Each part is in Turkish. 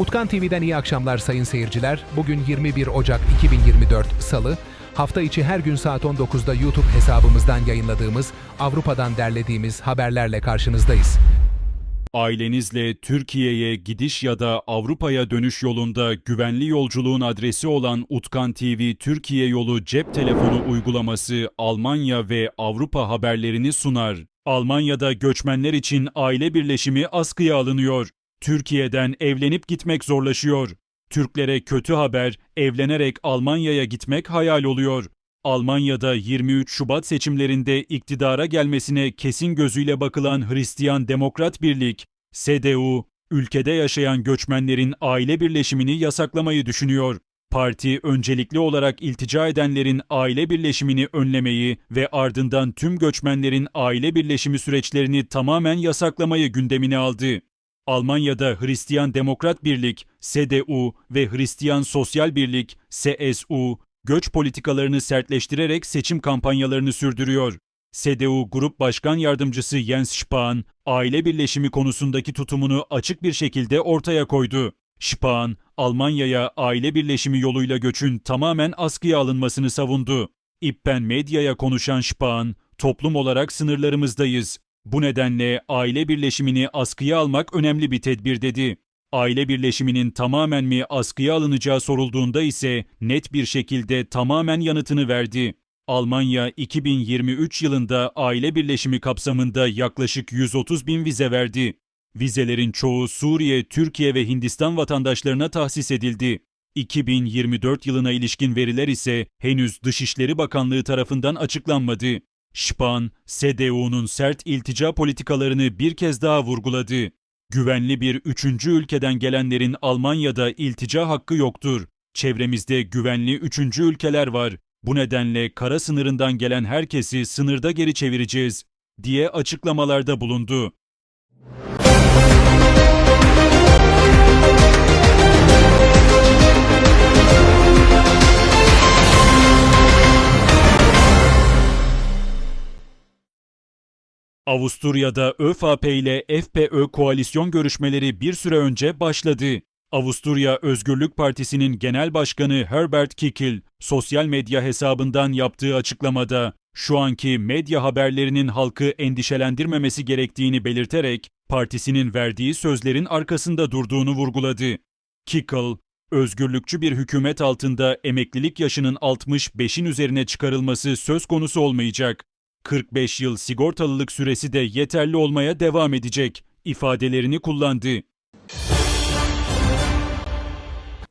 Utkan TV'den iyi akşamlar sayın seyirciler. Bugün 21 Ocak 2024 Salı. Hafta içi her gün saat 19'da YouTube hesabımızdan yayınladığımız, Avrupa'dan derlediğimiz haberlerle karşınızdayız. Ailenizle Türkiye'ye gidiş ya da Avrupa'ya dönüş yolunda güvenli yolculuğun adresi olan Utkan TV Türkiye Yolu cep telefonu uygulaması Almanya ve Avrupa haberlerini sunar. Almanya'da göçmenler için aile birleşimi askıya alınıyor. Türkiye'den evlenip gitmek zorlaşıyor. Türklere kötü haber, evlenerek Almanya'ya gitmek hayal oluyor. Almanya'da 23 Şubat seçimlerinde iktidara gelmesine kesin gözüyle bakılan Hristiyan Demokrat Birlik, CDU, ülkede yaşayan göçmenlerin aile birleşimini yasaklamayı düşünüyor. Parti öncelikli olarak iltica edenlerin aile birleşimini önlemeyi ve ardından tüm göçmenlerin aile birleşimi süreçlerini tamamen yasaklamayı gündemine aldı. Almanya'da Hristiyan Demokrat Birlik, CDU ve Hristiyan Sosyal Birlik, CSU, göç politikalarını sertleştirerek seçim kampanyalarını sürdürüyor. CDU Grup Başkan Yardımcısı Jens Spahn, aile birleşimi konusundaki tutumunu açık bir şekilde ortaya koydu. Spahn, Almanya'ya aile birleşimi yoluyla göçün tamamen askıya alınmasını savundu. İppen Medya'ya konuşan Spahn, toplum olarak sınırlarımızdayız. Bu nedenle aile birleşimini askıya almak önemli bir tedbir dedi. Aile birleşiminin tamamen mi askıya alınacağı sorulduğunda ise net bir şekilde tamamen yanıtını verdi. Almanya 2023 yılında aile birleşimi kapsamında yaklaşık 130 bin vize verdi. Vizelerin çoğu Suriye, Türkiye ve Hindistan vatandaşlarına tahsis edildi. 2024 yılına ilişkin veriler ise henüz Dışişleri Bakanlığı tarafından açıklanmadı. Spahn, CDU'nun sert iltica politikalarını bir kez daha vurguladı. Güvenli bir üçüncü ülkeden gelenlerin Almanya'da iltica hakkı yoktur. Çevremizde güvenli üçüncü ülkeler var. Bu nedenle kara sınırından gelen herkesi sınırda geri çevireceğiz, diye açıklamalarda bulundu. Avusturya'da ÖVP ile FPÖ koalisyon görüşmeleri bir süre önce başladı. Avusturya Özgürlük Partisi'nin genel başkanı Herbert Kickl, sosyal medya hesabından yaptığı açıklamada şu anki medya haberlerinin halkı endişelendirmemesi gerektiğini belirterek partisinin verdiği sözlerin arkasında durduğunu vurguladı. Kickl, özgürlükçü bir hükümet altında emeklilik yaşının 65'in üzerine çıkarılması söz konusu olmayacak. 45 yıl sigortalılık süresi de yeterli olmaya devam edecek ifadelerini kullandı.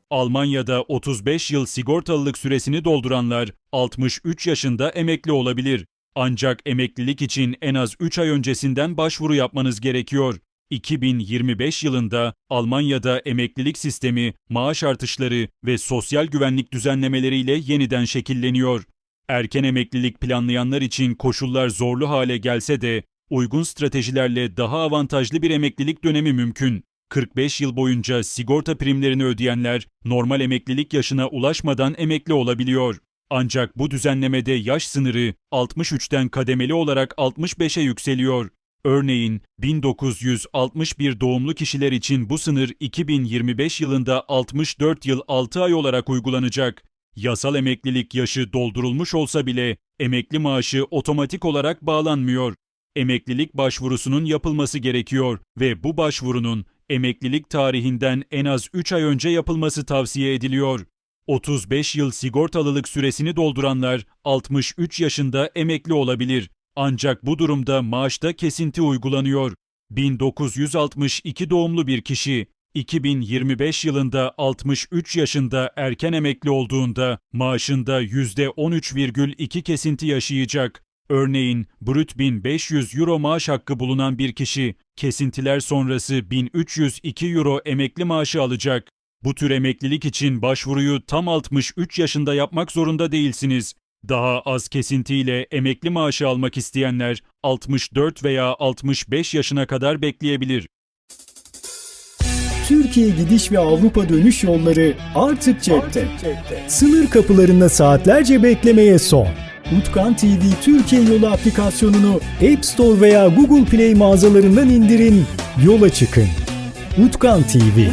Almanya'da 35 yıl sigortalılık süresini dolduranlar 63 yaşında emekli olabilir. Ancak emeklilik için en az 3 ay öncesinden başvuru yapmanız gerekiyor. 2025 yılında Almanya'da emeklilik sistemi, maaş artışları ve sosyal güvenlik düzenlemeleriyle yeniden şekilleniyor. Erken emeklilik planlayanlar için koşullar zorlu hale gelse de uygun stratejilerle daha avantajlı bir emeklilik dönemi mümkün. 45 yıl boyunca sigorta primlerini ödeyenler normal emeklilik yaşına ulaşmadan emekli olabiliyor. Ancak bu düzenlemede yaş sınırı 63'ten kademeli olarak 65'e yükseliyor. Örneğin 1961 doğumlu kişiler için bu sınır 2025 yılında 64 yıl 6 ay olarak uygulanacak. Yasal emeklilik yaşı doldurulmuş olsa bile emekli maaşı otomatik olarak bağlanmıyor. Emeklilik başvurusunun yapılması gerekiyor ve bu başvurunun emeklilik tarihinden en az 3 ay önce yapılması tavsiye ediliyor. 35 yıl sigortalılık süresini dolduranlar 63 yaşında emekli olabilir. Ancak bu durumda maaşta kesinti uygulanıyor. 1962 doğumlu bir kişi 2025 yılında 63 yaşında erken emekli olduğunda maaşında %13,2 kesinti yaşayacak. Örneğin brüt 1500 euro maaş hakkı bulunan bir kişi kesintiler sonrası 1302 euro emekli maaşı alacak. Bu tür emeklilik için başvuruyu tam 63 yaşında yapmak zorunda değilsiniz. Daha az kesintiyle emekli maaşı almak isteyenler 64 veya 65 yaşına kadar bekleyebilir. Türkiye gidiş ve Avrupa dönüş yolları artık cepte. Sınır kapılarında saatlerce beklemeye son. Utkan TV Türkiye Yolu aplikasyonunu App Store veya Google Play mağazalarından indirin, yola çıkın. Utkan TV.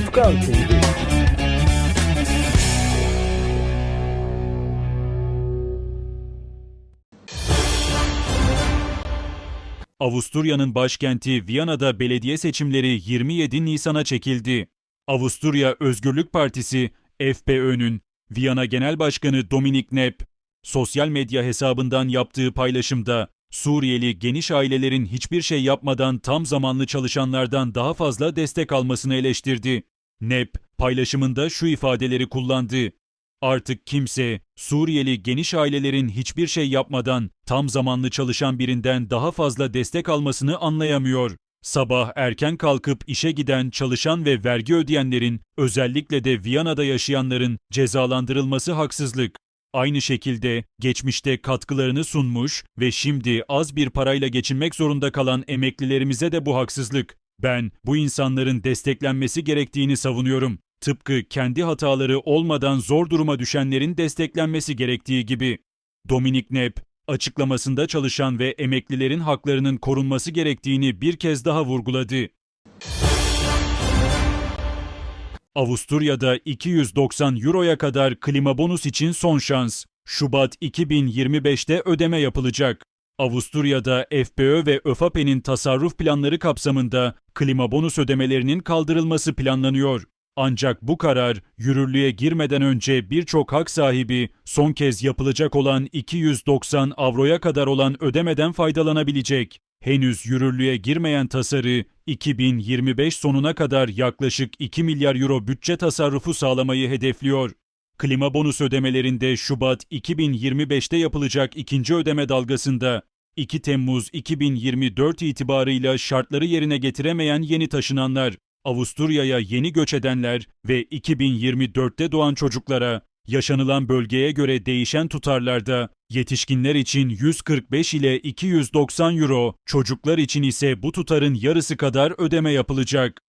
Avusturya'nın başkenti Viyana'da belediye seçimleri 27 Nisan'a çekildi. Avusturya Özgürlük Partisi FPÖ'nün Viyana Genel Başkanı Dominik Knepp sosyal medya hesabından yaptığı paylaşımda Suriyeli geniş ailelerin hiçbir şey yapmadan tam zamanlı çalışanlardan daha fazla destek almasını eleştirdi. Knepp paylaşımında şu ifadeleri kullandı. Artık kimse Suriyeli geniş ailelerin hiçbir şey yapmadan tam zamanlı çalışan birinden daha fazla destek almasını anlayamıyor. Sabah erken kalkıp işe giden çalışan ve vergi ödeyenlerin, özellikle de Viyana'da yaşayanların cezalandırılması haksızlık. Aynı şekilde geçmişte katkılarını sunmuş ve şimdi az bir parayla geçinmek zorunda kalan emeklilerimize de bu haksızlık. Ben bu insanların desteklenmesi gerektiğini savunuyorum. Tıpkı kendi hataları olmadan zor duruma düşenlerin desteklenmesi gerektiği gibi. Dominik Knepp, açıklamasında çalışan ve emeklilerin haklarının korunması gerektiğini bir kez daha vurguladı. Avusturya'da 290 euroya kadar klima bonus için son şans. Şubat 2025'te ödeme yapılacak. Avusturya'da FPÖ ve ÖFAP'nin tasarruf planları kapsamında klima bonus ödemelerinin kaldırılması planlanıyor. Ancak bu karar yürürlüğe girmeden önce birçok hak sahibi son kez yapılacak olan 290 avroya kadar olan ödemeden faydalanabilecek. Henüz yürürlüğe girmeyen tasarı 2025 sonuna kadar yaklaşık 2 milyar euro bütçe tasarrufu sağlamayı hedefliyor. Klima bonus ödemelerinde Şubat 2025'te yapılacak ikinci ödeme dalgasında 2 Temmuz 2024 itibarıyla şartları yerine getiremeyen yeni taşınanlar, Avusturya'ya yeni göç edenler ve 2024'te doğan çocuklara yaşanılan bölgeye göre değişen tutarlarda yetişkinler için 145 ile 290 euro, çocuklar için ise bu tutarın yarısı kadar ödeme yapılacak.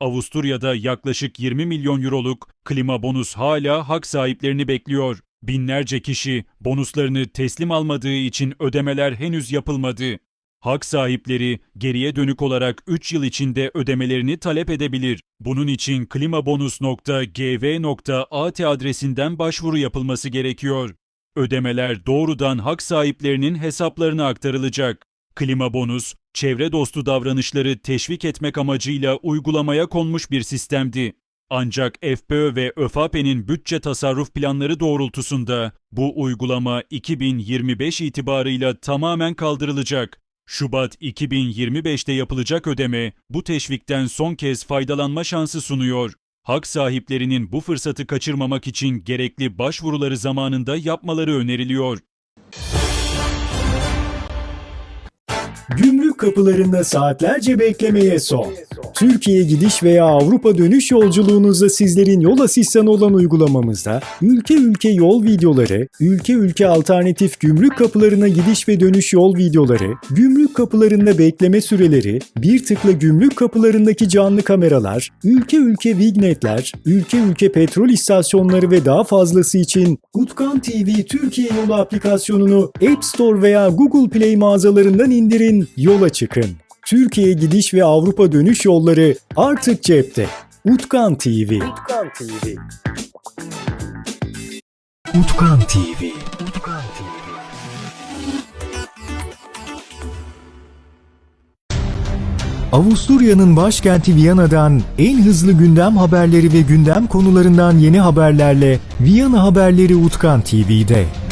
Avusturya'da yaklaşık 20 milyon euroluk klima bonus hala hak sahiplerini bekliyor. Binlerce kişi bonuslarını teslim almadığı için ödemeler henüz yapılmadı. Hak sahipleri geriye dönük olarak 3 yıl içinde ödemelerini talep edebilir. Bunun için klimabonus.gv.at adresinden başvuru yapılması gerekiyor. Ödemeler doğrudan hak sahiplerinin hesaplarına aktarılacak. Klima bonus, çevre dostu davranışları teşvik etmek amacıyla uygulamaya konmuş bir sistemdi. Ancak FPÖ ve ÖFAP'nin bütçe tasarruf planları doğrultusunda bu uygulama 2025 itibarıyla tamamen kaldırılacak. Şubat 2025'te yapılacak ödeme bu teşvikten son kez faydalanma şansı sunuyor. Hak sahiplerinin bu fırsatı kaçırmamak için gerekli başvuruları zamanında yapmaları öneriliyor. Kapılarında saatlerce beklemeye son. Türkiye gidiş veya Avrupa dönüş yolculuğunuzda sizlerin yol asistanı olan uygulamamızda ülke ülke yol videoları, ülke ülke alternatif gümrük kapılarına gidiş ve dönüş yol videoları, gümrük kapılarında bekleme süreleri, bir tıkla gümrük kapılarındaki canlı kameralar, ülke ülke vignetler, ülke ülke petrol istasyonları ve daha fazlası için Utkan TV Türkiye Yolu aplikasyonunu App Store veya Google Play mağazalarından indirin, yola çıkın. Türkiye gidiş ve Avrupa dönüş yolları artık cepte. Utkan TV. Utkan TV. Utkan TV. Utkan TV. Avusturya'nın başkenti Viyana'dan en hızlı gündem haberleri ve gündem konularından yeni haberlerle Viyana Haberleri Utkan TV'de.